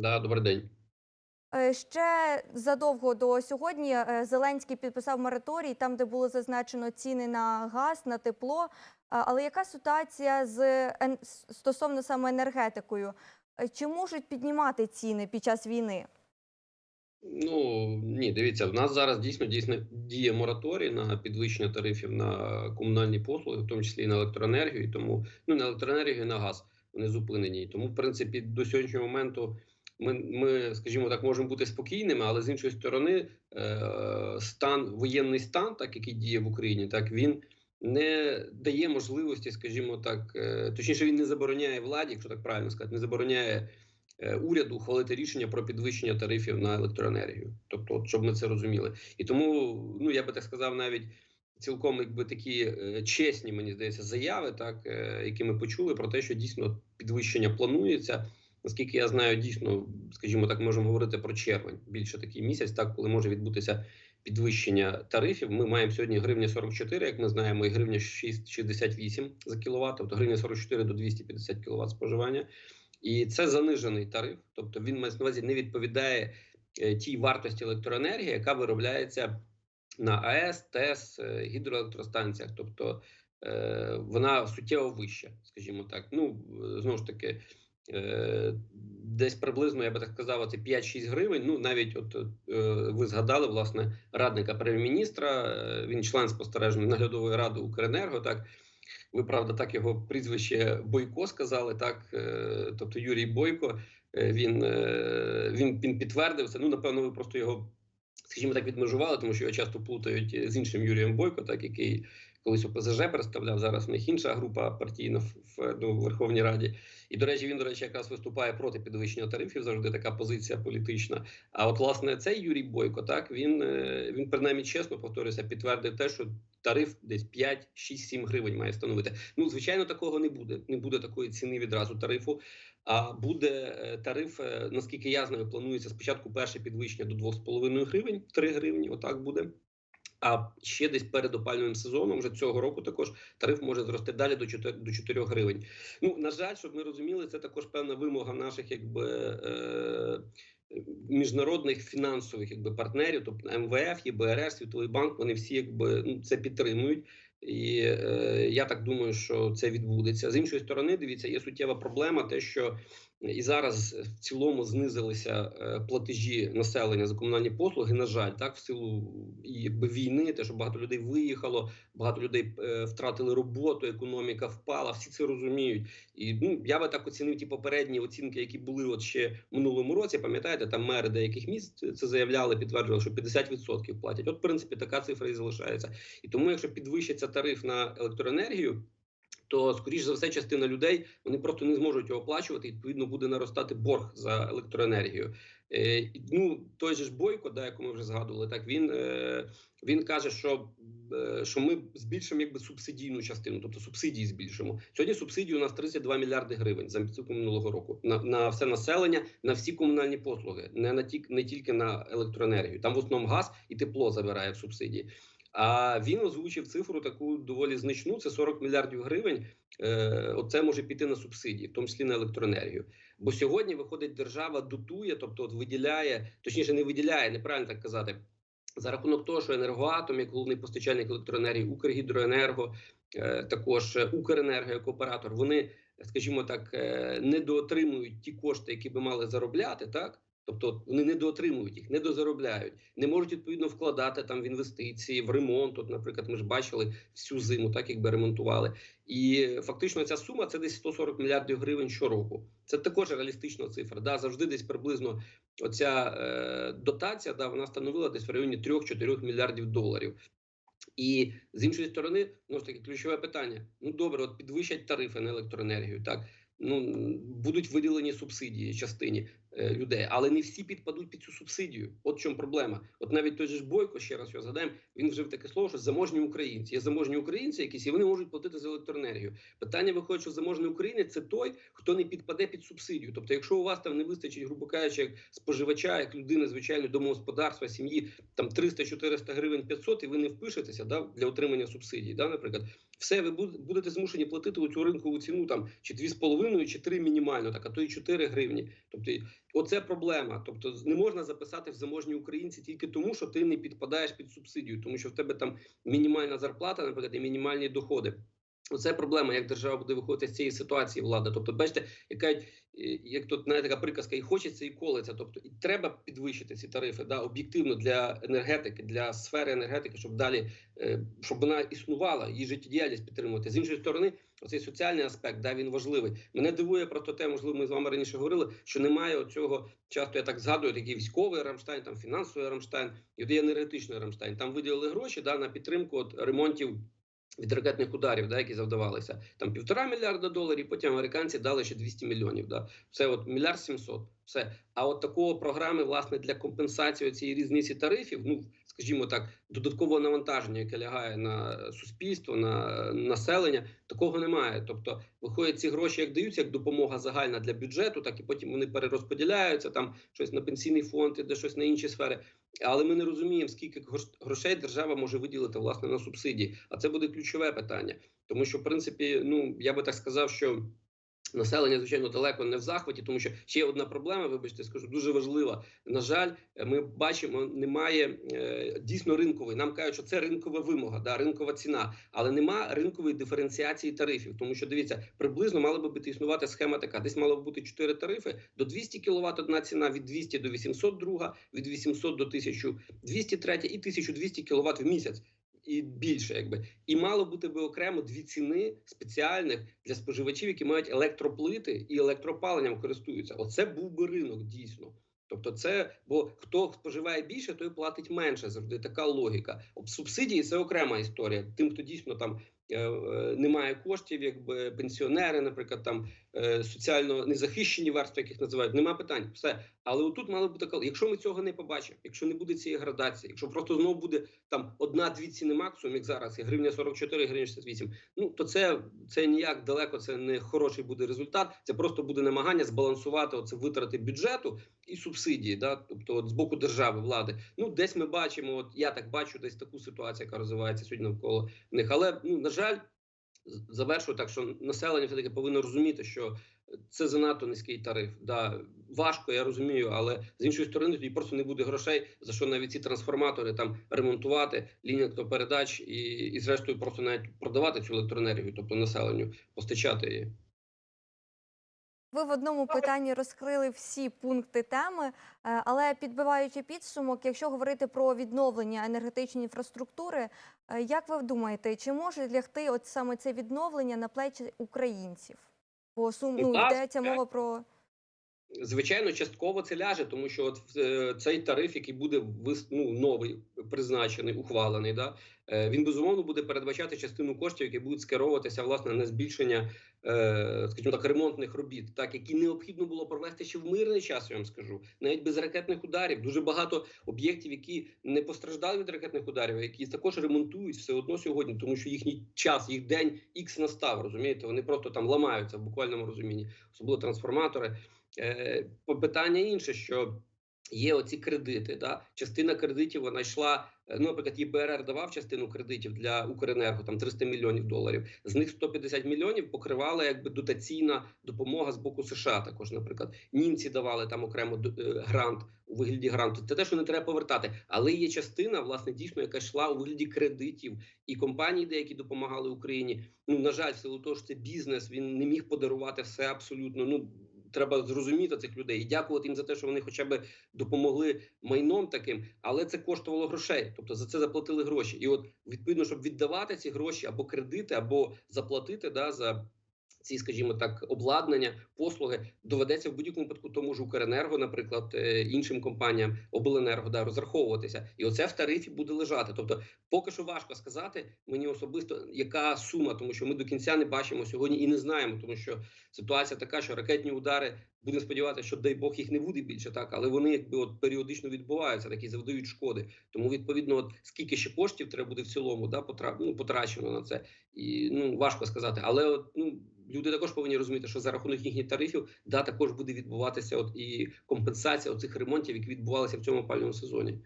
Да, добрий день. Е, Ще задовго до сьогодні е, Зеленський підписав мораторій, там, де було зазначено ціни на газ, на тепло. Але яка ситуація з стосовно саме енергетикою? Е, Чи можуть піднімати ціни під час війни? Ну ні, дивіться, в нас зараз дійсно дійсно діє мораторій на підвищення тарифів на комунальні послуги, в тому числі і на електроенергію. Тому ну на електроенергію, і на газ вони зупинені. Тому, в принципі, до сьогоднішнього моменту ми, ми скажімо так, можемо бути спокійними, але з іншої сторони, е, стан воєнний стан, так який діє в Україні, так він. Не дає можливості, скажімо так, е, точніше, він не забороняє владі, якщо так правильно сказати, не забороняє е, уряду ухвалити рішення про підвищення тарифів на електроенергію. Тобто, от, щоб ми це розуміли. І тому, ну я би так сказав, навіть цілком якби такі е, чесні, мені здається, заяви, так е, які ми почули про те, що дійсно підвищення планується. Наскільки я знаю, дійсно, скажімо так, можемо говорити про червень, більше такий місяць, так коли може відбутися підвищення тарифів. Ми маємо сьогодні гривня 44, як ми знаємо, і гривня 6,68 за кіловат, тобто гривня 44 до 250 кВт споживання. І це занижений тариф, тобто він на увазі не відповідає е, тій вартості електроенергії, яка виробляється на АЕС, ТЕС, е, гідроелектростанціях. Тобто е, вона суттєво вища, скажімо так. Ну знову ж таки, десь приблизно, я би так сказав, це 5-6 гривень. Ну навіть от е, ви згадали власне радника прем'єр-міністра. е, Він член спостережної наглядової ради Укренерго. Так ви правда так його прізвище Бойко сказали, так е, тобто Юрій Бойко. е, Він, е, він, він підтвердив це. Ну, напевно, ви просто його, скажімо так, відмежували, тому що його часто плутають з іншим Юрієм Бойко, так який колись ОПЗЖ представляв. Зараз в них інша група партійна в, в ну, Верховній Раді. І, до речі, він, до речі, якраз виступає проти підвищення тарифів. Завжди така позиція політична. А от, власне, цей Юрій Бойко, так він, е, він принаймні чесно повторюся, підтвердив те, що тариф десь 5, 6, 7 гривень має становити. Ну, звичайно, такого не буде. Не буде такої ціни відразу тарифу. А буде е, тариф, е, наскільки я знаю, планується спочатку перше підвищення до 2,5 гривень, 3 гривні. Отак буде. А ще десь перед опалювальним сезоном, вже цього року, також тариф може зрости далі до 4, до 4 гривень. Ну на жаль, щоб ми розуміли, це також певна вимога наших, якби. Е, Міжнародних фінансових якби партнерів, тобто МВФ, ЄБРР, Світовий банк, вони всі якби ну це підтримують, і е, я так думаю, що це відбудеться. З іншої сторони, дивіться, є суттєва проблема, те, що і зараз в цілому знизилися е, платежі населення за комунальні послуги. На жаль, так в силу якби війни, те, що багато людей виїхало, багато людей е, втратили роботу, економіка впала. Всі це розуміють. І ну я би так оцінив ті попередні оцінки, які були от ще в минулому році. Пам'ятаєте, там мери деяких міст це заявляли, підтверджували, що 50% платять. От, в принципі, така цифра і залишається. І тому, якщо підвищиться тариф на електроенергію. То, скоріш за все, частина людей вони просто не зможуть його оплачувати. і, Відповідно, буде наростати борг за електроенергію. Е, ну той же ж бойко, да, яку ми вже згадували, так він е, він каже, що е, що ми збільшимо якби субсидійну частину, тобто субсидії збільшимо. Сьогодні субсидії у нас 32 мільярди гривень за підсумком минулого року на, на все населення, на всі комунальні послуги, не на ті, не тільки на електроенергію. Там в основному газ і тепло забирає в субсидії. А він озвучив цифру таку доволі значну: це 40 мільярдів гривень. Е, Оце може піти на субсидії, в тому числі на електроенергію. Бо сьогодні виходить, держава дотує, тобто от виділяє, точніше, не виділяє, неправильно так казати. За рахунок того, що енергоатом, як головний постачальник електроенергії, Укргідроенерго, е, також Укренерго як оператор, вони, скажімо так, е, недоотримують ті кошти, які би мали заробляти, так. Тобто вони недоотримують їх, недозаробляють, не можуть відповідно вкладати там в інвестиції, в ремонт. От, наприклад, ми ж бачили всю зиму, так якби ремонтували. І фактично ця сума це десь 140 мільярдів гривень щороку. Це також реалістична цифра. Да, завжди десь приблизно оця е, дотація да, вона становила десь в районі 3-4 мільярдів доларів. І з іншої сторони, ну ж таки, ключове питання: ну добре, от підвищать тарифи на електроенергію, так ну будуть виділені субсидії частині людей, але не всі підпадуть під цю субсидію. От в чому проблема. От навіть той же ж Бойко, ще раз його згадаємо, він вжив таке слово, що заможні українці. Є заможні українці, якісь і вони можуть платити за електроенергію. Питання виходить, що заможний українець це той, хто не підпаде під субсидію. Тобто, якщо у вас там не вистачить, грубо кажучи, як споживача, як людини, звичайно, домогосподарства, сім'ї там 300-400 гривень 500, і ви не впишетеся да, для отримання субсидій, да, наприклад, все ви будете змушені платити у цю ринкову ціну там чи 2,5, чи 3 мінімально, так а то і 4 гривні. Тобто, оце проблема. Тобто, не можна записати в заможні українці тільки тому, що ти не підпадаєш під субсидію, тому що в тебе там мінімальна зарплата, наприклад, і мінімальні доходи. Оце проблема, як держава буде виходити з цієї ситуації влада. Тобто, бачите, яка як тут навіть така приказка, і хочеться, і колеться. Тобто, і треба підвищити ці тарифи да, об'єктивно для енергетики, для сфери енергетики, щоб далі е, щоб вона існувала, її життєдіяльність підтримувати. З іншої сторони, оцей соціальний аспект, да, він важливий. Мене дивує просто те, можливо, ми з вами раніше говорили, що немає оцього. Часто я так згадую, такий військовий Рамштайн, там фінансовий Рамштайн, і є енергетичний Рамштайн. Там виділили гроші да, на підтримку от, ремонтів від ракетних ударів, да, які завдавалися. Там півтора мільярда доларів, потім американці дали ще 200 мільйонів. Да. Все, от мільярд сімсот. Все. А от такого програми, власне, для компенсації цієї різниці тарифів, ну скажімо так, додаткового навантаження, яке лягає на суспільство, на населення, такого немає. Тобто, виходять ці гроші, як даються, як допомога загальна для бюджету, так і потім вони перерозподіляються там щось на пенсійний фонд, і де щось на інші сфери. Але ми не розуміємо, скільки грошей держава може виділити власне на субсидії. А це буде ключове питання, тому що в принципі, ну я би так сказав, що. Населення, звичайно, далеко не в захваті, тому що ще одна проблема, вибачте, скажу, дуже важлива. На жаль, ми бачимо, немає е, дійсно ринкової. Нам кажуть, що це ринкова вимога, да, ринкова ціна, але нема ринкової диференціації тарифів. Тому що дивіться, приблизно мала би бути існувати схема така. Десь мало б бути 4 тарифи до 200 кВт одна ціна, від 200 до 800 друга, від 800 до 1200 третя і 1200 кВт в місяць. І більше, якби і мало бути би окремо дві ціни спеціальних для споживачів, які мають електроплити і електропаленням користуються. Оце був би ринок дійсно. Тобто, це бо хто споживає більше, той платить менше. Завжди така логіка. Об субсидії це окрема історія. Тим, хто дійсно там е, е, не має коштів, якби пенсіонери, наприклад, там е, соціально незахищені верстви, яких називають, нема питань. Все, але отут мало бути така. Якщо ми цього не побачимо, якщо не буде цієї градації, якщо просто знову буде там одна-дві ціни максимум, як зараз, і гривня 44, гривня 68, ну то це, це ніяк далеко, це не хороший буде результат. Це просто буде намагання збалансувати оце витрати бюджету і субсидії, да, тобто от з боку держави, влади. Ну, десь ми бачимо, от я так бачу, десь таку ситуацію, яка розвивається сьогодні навколо них. Але ну на жаль, з- завершую так, що населення все таки повинно розуміти, що це занадто низький тариф. Да, важко, я розумію, але з іншої сторони тоді просто не буде грошей за що навіть ці трансформатори там ремонтувати, лінія передач, і, і зрештою просто навіть продавати цю електроенергію, тобто населенню, постачати її. Ви в одному питанні розкрили всі пункти теми, е, але підбиваючи підсумок, якщо говорити про відновлення енергетичної інфраструктури, е, як ви думаєте, чи може лягти от саме це відновлення на плечі українців? Бо сум ну, йдеться мова про Звичайно, частково це ляже, тому що от е, цей тариф, який буде ну, новий, призначений, ухвалений, да, е, він безумовно буде передбачати частину коштів, які будуть скеровуватися власне на збільшення, е, скажімо так, ремонтних робіт, так які необхідно було провести ще в мирний час. Я вам скажу, навіть без ракетних ударів. Дуже багато об'єктів, які не постраждали від ракетних ударів, які також ремонтують все одно сьогодні, тому що їхній час, їх день ікс настав. Розумієте, вони просто там ламаються в буквальному розумінні, особливо трансформатори. Е, питання інше, що є оці кредити. Да? Частина кредитів вона йшла. е, Ну, наприклад, ЄБРР давав частину кредитів для Укренерго, там 300 мільйонів доларів. З них 150 мільйонів покривала якби дотаційна допомога з боку США. Також, наприклад, німці давали там окремо е, грант у вигляді гранту. Це те, що не треба повертати. Але є частина, власне, дійсно, яка йшла у вигляді кредитів і компанії, деякі допомагали Україні. Ну на жаль, в силу того, що це бізнес, він не міг подарувати все абсолютно. Ну треба зрозуміти цих людей і дякувати їм за те, що вони хоча б допомогли майном таким, але це коштувало грошей. Тобто за це заплатили гроші. І от відповідно, щоб віддавати ці гроші або кредити, або заплатити да за. Ці, скажімо так, обладнання, послуги доведеться в будь-якому випадку тому ж Укренерго, наприклад, е, іншим компаніям обленерго да, розраховуватися, і оце в тарифі буде лежати. Тобто, поки що важко сказати мені особисто, яка сума, тому що ми до кінця не бачимо сьогодні і не знаємо, тому що ситуація така, що ракетні удари будемо сподіватися, що дай Бог їх не буде більше, так але вони якби от періодично відбуваються, такі завдають шкоди. Тому відповідно, от скільки ще коштів треба буде в цілому, да потра... ну, потрачено на це, і ну важко сказати. Але от ну люди також повинні розуміти, що за рахунок їхніх тарифів да також буде відбуватися от і компенсація оцих ремонтів, які відбувалися в цьому опалювальному сезоні.